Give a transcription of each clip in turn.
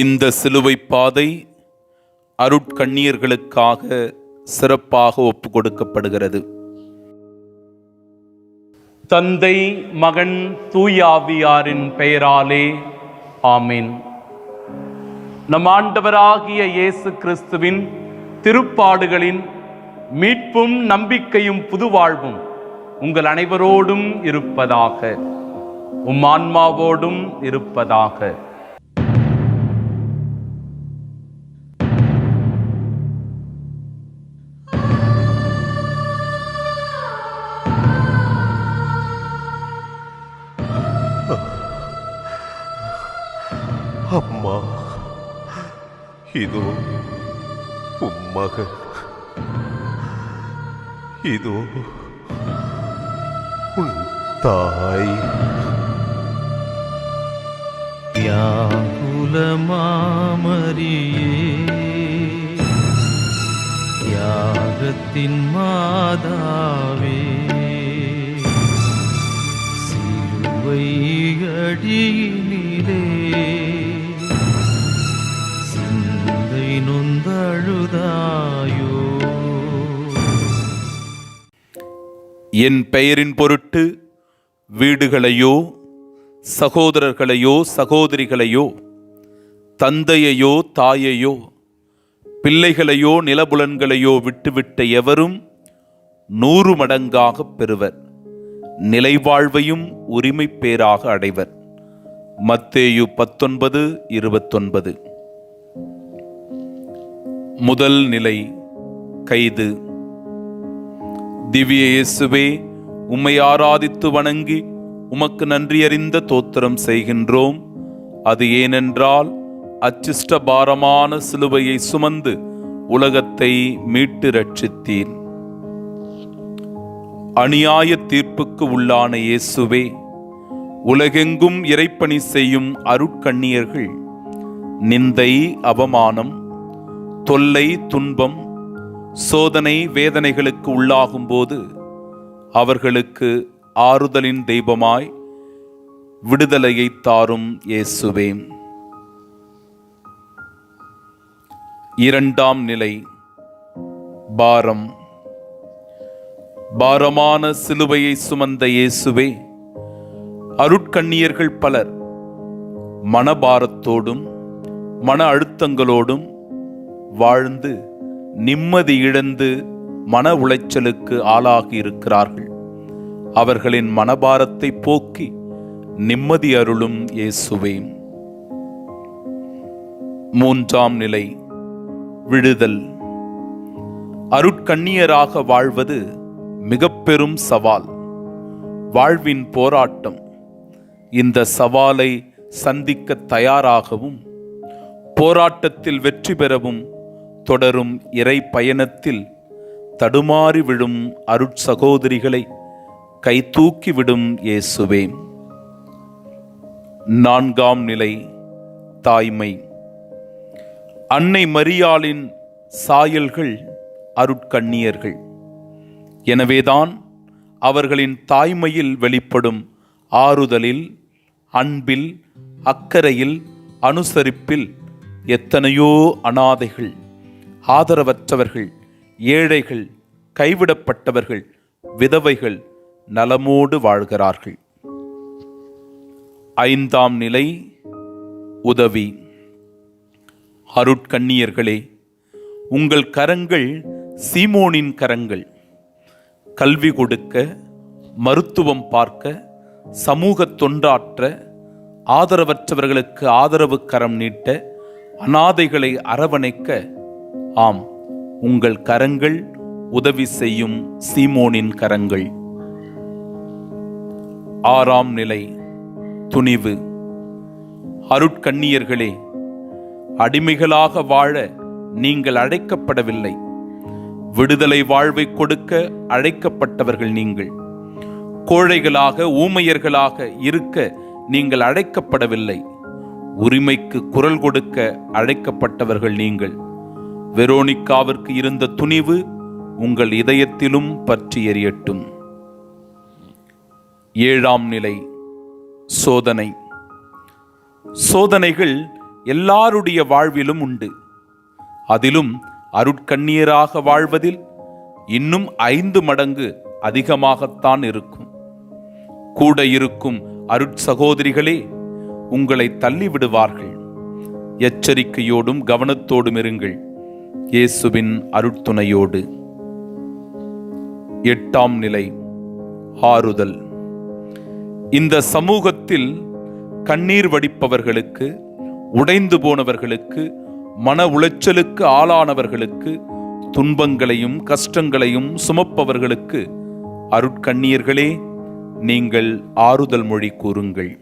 இந்த சிலுவை பாதை அருட்கண்ணீர்களுக்காக சிறப்பாக ஒப்பு கொடுக்கப்படுகிறது தந்தை மகன் தூயாவியாரின் பெயராலே ஆமீன். நம் ஆண்டவராகிய இயேசு கிறிஸ்துவின் திருப்பாடுகளின் மீட்பும் நம்பிக்கையும் புதுவாழ்வும் உங்கள் அனைவரோடும் இருப்பதாக உம் ஆன்மாவோடும் இருப்பதாக. அம்மா இதோ உன் மகன் இதோ உன் தாய். யாகுலமாமரியே யாகத்தின் மாதாவே சிலுவை அடியினிலே என் பெயரின் பொருட்டு வீடுகளையோ சகோதரர்களையோ சகோதரிகளையோ தந்தையையோ தாயையோ பிள்ளைகளையோ நிலபுலன்களையோ விட்டுவிட்ட எவரும் நூறு மடங்காகப் பெறுவர். நிலைவாழ்வையும் உரிமை பேராக அடைவர். மத்தேயு பத்தொன்பது இருபத்தொன்பது. முதல் நிலை கைது. திவ்ய இயேசுவே உம்மை ஆராதித்து வணங்கி உமக்கு நன்றியறிந்த தோத்திரம் செய்கின்றோம். அது ஏனென்றால் அச்சிஷ்ட பாரமான சிலுவையை சுமந்து உலகத்தை மீட்டு ரட்சித்தீர் அநியாய தீர்ப்புக்கு உள்ளான இயேசுவே உலகெங்கும் இறைப்பணி செய்யும் அருட்கண்ணியர்கள் நிந்தை அவமானம் தொல்லை துன்பம் சோதனை வேதனைகளுக்கு உள்ளாகும்போது அவர்களுக்கு ஆறுதலின் தெய்வமாய் விடுதலையை தாரும் இயேசுவே. இரண்டாம் நிலை பாரம். பாரமான சிலுவையை சுமந்த இயேசுவே அருட்கண்ணியர்கள் பலர் மனபாரத்தோடும் மன அழுத்தங்களோடும் வாழ்ந்து நிம்மதி இழந்து மன உளைச்சலுக்கு ஆளாகி இருக்கிறார்கள். அவர்களின் மனபாரத்தை போக்கி நிம்மதி அருளும் இயேசுவே. மூன்றாம் நிலை விடுதல். அருட்கண்ணியராக வாழ்வது மிக பெரும் சவால். வாழ்வின் போராட்டம். இந்த சவாலை சந்திக்க தயாராகவும் போராட்டத்தில் வெற்றி பெறவும் தொடரும் இறை பயணத்தில் தடுமாறி விழும் அருட்சகோதரிகளை கைதூக்கி விடும் இயேசுவே. நான்காம் நிலை தாய்மை. அன்னை மரியாளின் சாயல்கள் அருட்கண்ணியர்கள். எனவேதான் அவர்களின் தாய்மையில் வெளிப்படும் ஆறுதலில் அன்பில் அக்கறையில் அனுசரிப்பில் எத்தனையோ அனாதைகள். ஆதரவற்றவர்கள் ஏழைகள் கைவிடப்பட்டவர்கள் விதவைகள் நலமோடு வாழ்கிறார்கள். ஐந்தாம் நிலை உதவி. அருட்கண்ணியர்களே உங்கள் கரங்கள் சீமோனின் கரங்கள். கல்வி கொடுக்க மருத்துவம் பார்க்க சமூக தொண்டாற்ற ஆதரவற்றவர்களுக்கு ஆதரவு கரம் நீட்ட அனாதைகளை அரவணைக்க ஆம் உங்கள் கரங்கள் உதவி செய்யும் சீமோனின் கரங்கள். ஆறாம் நிலை துணிவு. அருட்கண்ணியர்களே அடிமைகளாக வாழ நீங்கள் அழைக்கப்படவில்லை. விடுதலை வாழ்வை கொடுக்க அழைக்கப்பட்டவர்கள் நீங்கள். கோழைகளாக ஊமையர்களாக இருக்க நீங்கள் அழைக்கப்படவில்லை. உரிமைக்கு குரல் கொடுக்க அழைக்கப்பட்டவர்கள் நீங்கள். வெரோனிக்காவிற்கு இருந்த துணிவு உங்கள் இதயத்திலும் பற்றி எரியட்டும். ஏழாம் நிலை சோதனை. சோதனைகள் எல்லாருடைய வாழ்விலும் உண்டு. அதிலும் அருட்கண்ணீராக வாழ்வதில் இன்னும் ஐந்து மடங்கு அதிகமாகத்தான் இருக்கும். கூட இருக்கும் அருட்சகோதரிகளே உங்களை தள்ளிவிடுவார்கள். எச்சரிக்கையோடும் கவனத்தோடும் இருங்கள். இயேசுவின் அருட்துணையோடு. எட்டாம் நிலை ஆறுதல். இந்த சமூகத்தில் கண்ணீர் வடிப்பவர்களுக்கு உடைந்து போனவர்களுக்கு மன உளைச்சலுக்கு ஆளானவர்களுக்கு துன்பங்களையும் கஷ்டங்களையும் சுமப்பவர்களுக்கு அருட்கண்ணீர்களே நீங்கள் ஆறுதல் மொழி கூறுங்கள்.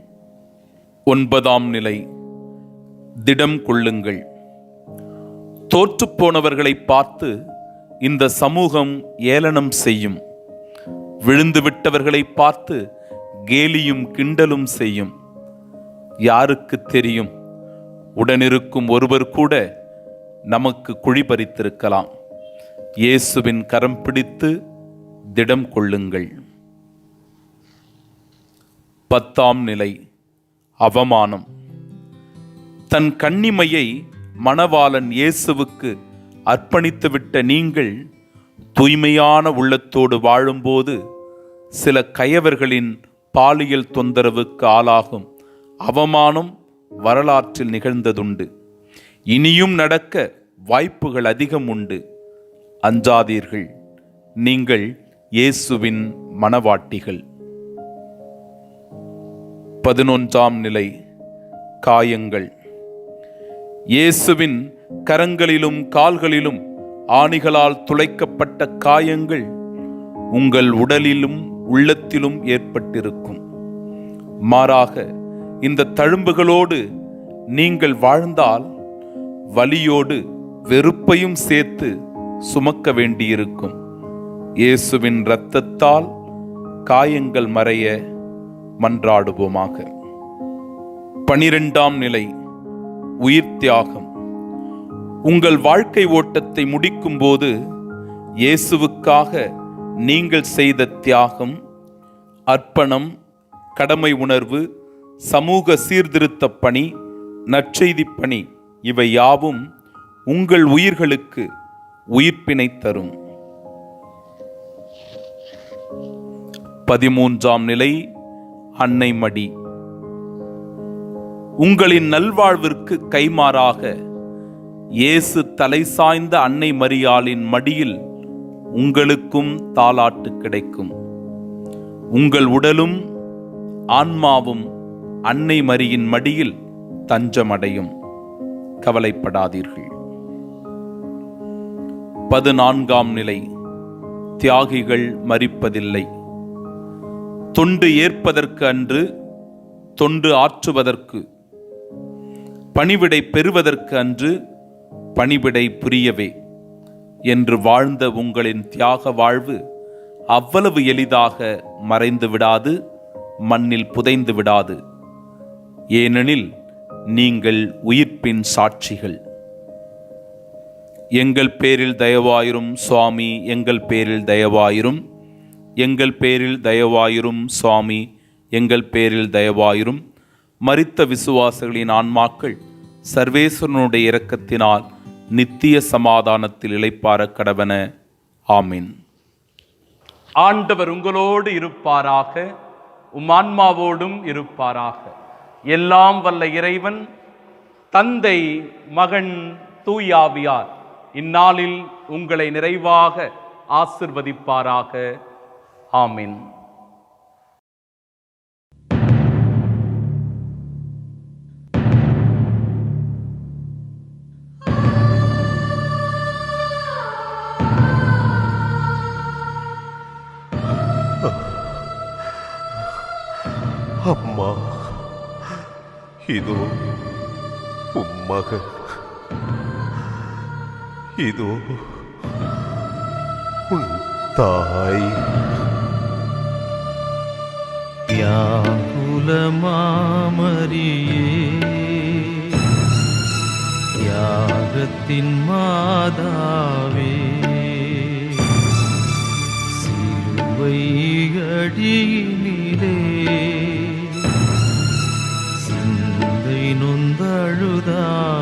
ஒன்பதாம் நிலை திடம் கொள்ளுங்கள். தோற்றுப்போனவர்களை பார்த்து இந்த சமூகம் ஏளனம் செய்யும். விழுந்து விட்டவர்களை பார்த்து கேலியும் கிண்டலும் செய்யும். யாருக்கு தெரியும்? உடனிருக்கும் ஒருவர் கூட நமக்கு குழி பறித்திருக்கலாம். இயேசுவின் கரம் பிடித்து திடம் கொள்ளுங்கள். பத்தாம் நிலை. அவமானம். தன் கண்ணிமையை மணவாளன் இயேசுவுக்கு அர்ப்பணித்துவிட்ட நீங்கள் தூய்மையான உள்ளத்தோடு வாழும்போது சில கயவர்களின் பாலியல் தொந்தரவுக்கு ஆளாகும் அவமானம் வரலாற்றில் நிகழ்ந்ததுண்டு. இனியும் நடக்க வாய்ப்புகள் அதிகம் உண்டு. அஞ்சாதீர்கள் நீங்கள் இயேசுவின் மணவாட்டிகள். பதினொன்றாம் நிலை காயங்கள். இயேசுவின் கரங்களிலும் கால்களிலும் ஆணிகளால் துளைக்கப்பட்ட காயங்கள் உங்கள் உடலிலும் உள்ளத்திலும் ஏற்பட்டிருக்கும். மாறாக இந்த தழும்புகளோடு நீங்கள் வாழ்ந்தால் வலியோடு வெறுப்பையும் சேர்த்து சுமக்க வேண்டியிருக்கும். இயேசுவின் இரத்தத்தால் காயங்கள் மறைய மன்றாடுவோமாக. பனிரெண்டாம் நிலை. உயிர் தியாகம். உங்கள் வாழ்க்கை ஓட்டத்தை முடிக்கும்போது இயேசுவுக்காக நீங்கள் செய்த தியாகம் அர்ப்பணம் கடமை உணர்வு சமூக சீர்திருத்த பணி நற்செய்தி பணி இவை யாவும் உங்கள் உயிர்களுக்கு உயிர்ப்பினை தரும். பதிமூன்றாம் நிலை அன்னை மடி. உங்களின் நல்வாழ்விற்கு கைமாறாக இயேசு தலை சாய்ந்த அன்னை மரியாளின் மடியில் உங்களுக்கும் தாலாட்டு கிடைக்கும். உங்கள் உடலும் ஆன்மாவும் அன்னை மரியின் மடியில் தஞ்சமடையும். கவலைப்படாதீர்கள். பதினான்காம் நிலை தியாகிகள் மறிப்பதில்லை தொண்டு ஏற்பதற்கு அன்று தொண்டு ஆற்றுவதற்கு பணிவிடை பெறுவதற்கு அன்று பணிவிடை புரியவே என்று வாழ்ந்த உங்களின் தியாக வாழ்வு அவ்வளவு எளிதாக மறைந்து விடாது மண்ணில் புதைந்து விடாது. ஏனெனில் நீங்கள் உயிர்ப்பின் சாட்சிகள். எங்கள் பேரில் தயவாயிரும் சுவாமி எங்கள் பேரில் தயவாயிரும் எங்கள் பேரில் தயவாயிரும் சுவாமி எங்கள் பேரில் தயவாயிரும். மரித்த விசுவாசிகளின் ஆன்மாக்கள் சர்வேஸ்வரனுடைய இரக்கத்தினால் நித்திய சமாதானத்தில் இழைப்பார கடவன. ஆமீன். ஆண்டவர் உங்களோடு இருப்பாராக உம் ஆன்மாவோடும் இருப்பாராக. எல்லாம் வல்ல இறைவன் தந்தை மகன் தூயாவியார் இந்நாளில் உங்களை நிறைவாக ஆசிர்வதிப்பாராக. ஆமீன். அம்மா இதோ உம் மகன். இதோ உன் தாய். வியாகுலமாமரியே யாகத்தின் மாதா خدا